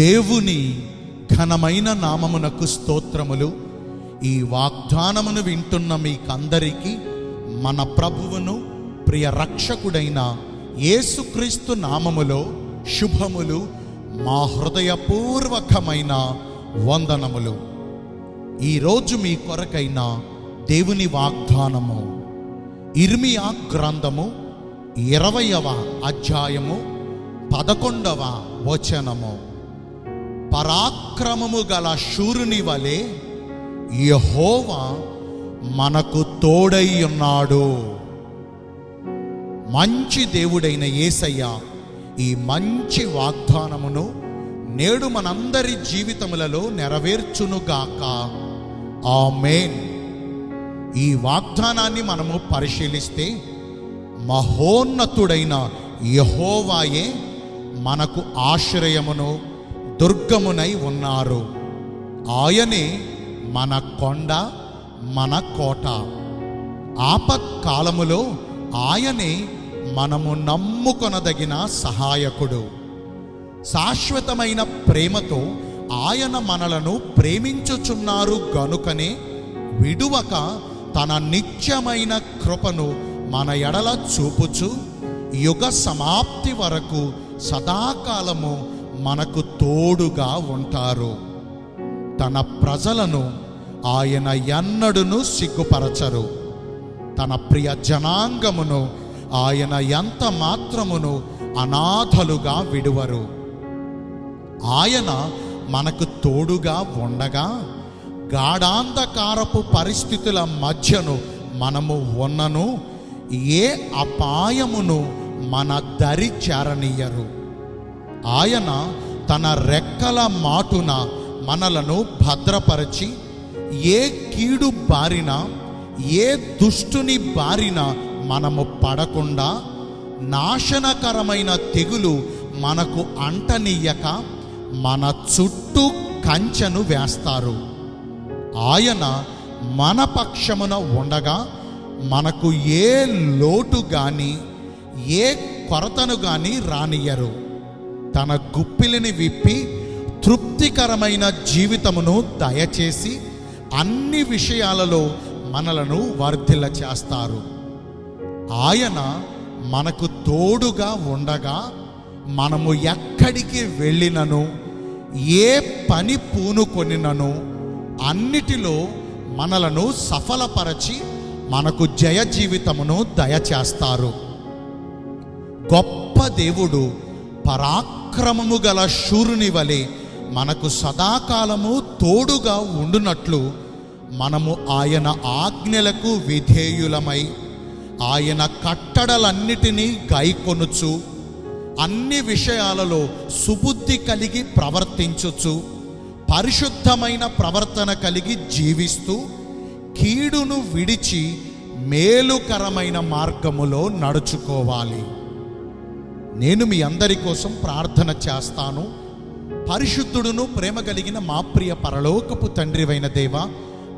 దేవుని ఘనమైన నామమునకు స్తోత్రములు. ఈ వాగ్దానమును వింటున్న మీకందరికీ మన ప్రభువును ప్రియ రక్షకుడైన యేసుక్రీస్తు నామములో శుభములు మా హృదయపూర్వకమైన వందనములు. ఈరోజు మీ కొరకైన దేవుని వాగ్దానము ఇర్మియా గ్రంథము ఇరవయవ అధ్యాయము పదకొండవ వచనము. పరాక్రమము గల శూరుని వలె యహోవా మనకు తోడై ఉన్నాడు. మంచి దేవుడైన యేసయ్య ఈ మంచి వాగ్దానమును నేడు మనందరి జీవితములలో నెరవేర్చునుగాక. మేన్ ఈ వాగ్దానాన్ని మనము పరిశీలిస్తే మహోన్నతుడైన యహోవాయే మనకు ఆశ్రయమును దుర్గమునై ఉన్నారు. ఆయనే మన కొండ మన కోట. ఆపత్కాలములో ఆయనే మనము నమ్ముకొనదగిన సహాయకుడు. శాశ్వతమైన ప్రేమతో ఆయన మనలను ప్రేమించుచున్నారు గనుకనే విడువక తన నిత్యమైన కృపను మన ఎడల చూపుచు యుగ సమాప్తి వరకు సదాకాలము మనకు తోడుగా ఉంటారు. తన ప్రజలను ఆయన ఎన్నడును సిగ్గుపరచరు. తన ప్రియ జనాంగమును ఆయన ఎంత మాత్రమును అనాథలుగా విడువరు. ఆయన మనకు తోడుగా ఉండగా గాఢాంధకారపు పరిస్థితుల మధ్యను మనము ఉన్నను ఏ అపాయమును మన దరి చేరనీయరు. ఆయన తన రెక్కల మాటున మనలను భద్రపరచి ఏ కీడు బారిన ఏ దుష్టుని బారిన మనము పడకుండా నాశనకరమైన తెగులు మనకు అంటనీయక మన చుట్టూ కంచెను వేస్తారు. ఆయన మన పక్షమున ఉండగా మనకు ఏ లోటు గాని ఏ కొరతను గాని రానియరు తన గుప్పిలిని విప్పి తృప్తికరమైన జీవితమును దయచేసి అన్ని విషయాలలో మనలను వర్ధిల్ల చేస్తారు. ఆయన మనకు తోడుగా ఉండగా మనము ఎక్కడికి వెళ్ళినను ఏ పని పూనుకొనినను అన్నిటిలో మనలను సఫలపరచి మనకు జయ జీవితమును దయచేస్తారు. గొప్ప దేవుడు పరాక్రమము గల శూరుని వలె మనకు సదాకాలము తోడుగా ఉండునట్లు మనము ఆయన ఆజ్ఞలకు విధేయులమై ఆయన కట్టడలన్నిటినీ గైకొనుచు అన్ని విషయాలలో సుబుద్ధి కలిగి ప్రవర్తించుచు పరిశుద్ధమైన ప్రవర్తన కలిగి జీవిస్తూ కీడును విడిచి మేలుకరమైన మార్గములో నడుచుకోవాలి. నేను మీ అందరి కోసం ప్రార్థన చేస్తాను. పరిశుద్ధుడును ప్రేమ కలిగిన మా ప్రియ పరలోకపు తండ్రివైన దేవ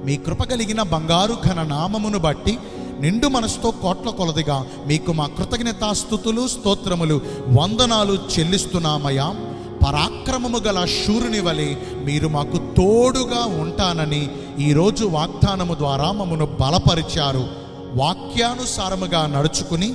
మీ కృప కలిగిన బంగారు ఘన నామమును బట్టి నిండు మనసుతో కోట్ల కొలదిగా మీకు మా కృతజ్ఞతాస్థుతులు స్తోత్రములు వందనాలు చెల్లిస్తున్నామయ్యా. పరాక్రమము గల శూరుని వలె మీరు మాకు తోడుగా ఉంటానని ఈరోజు వాగ్దానము ద్వారా మమ్మను బలపరిచారు. వాక్యానుసారముగా నడుచుకుని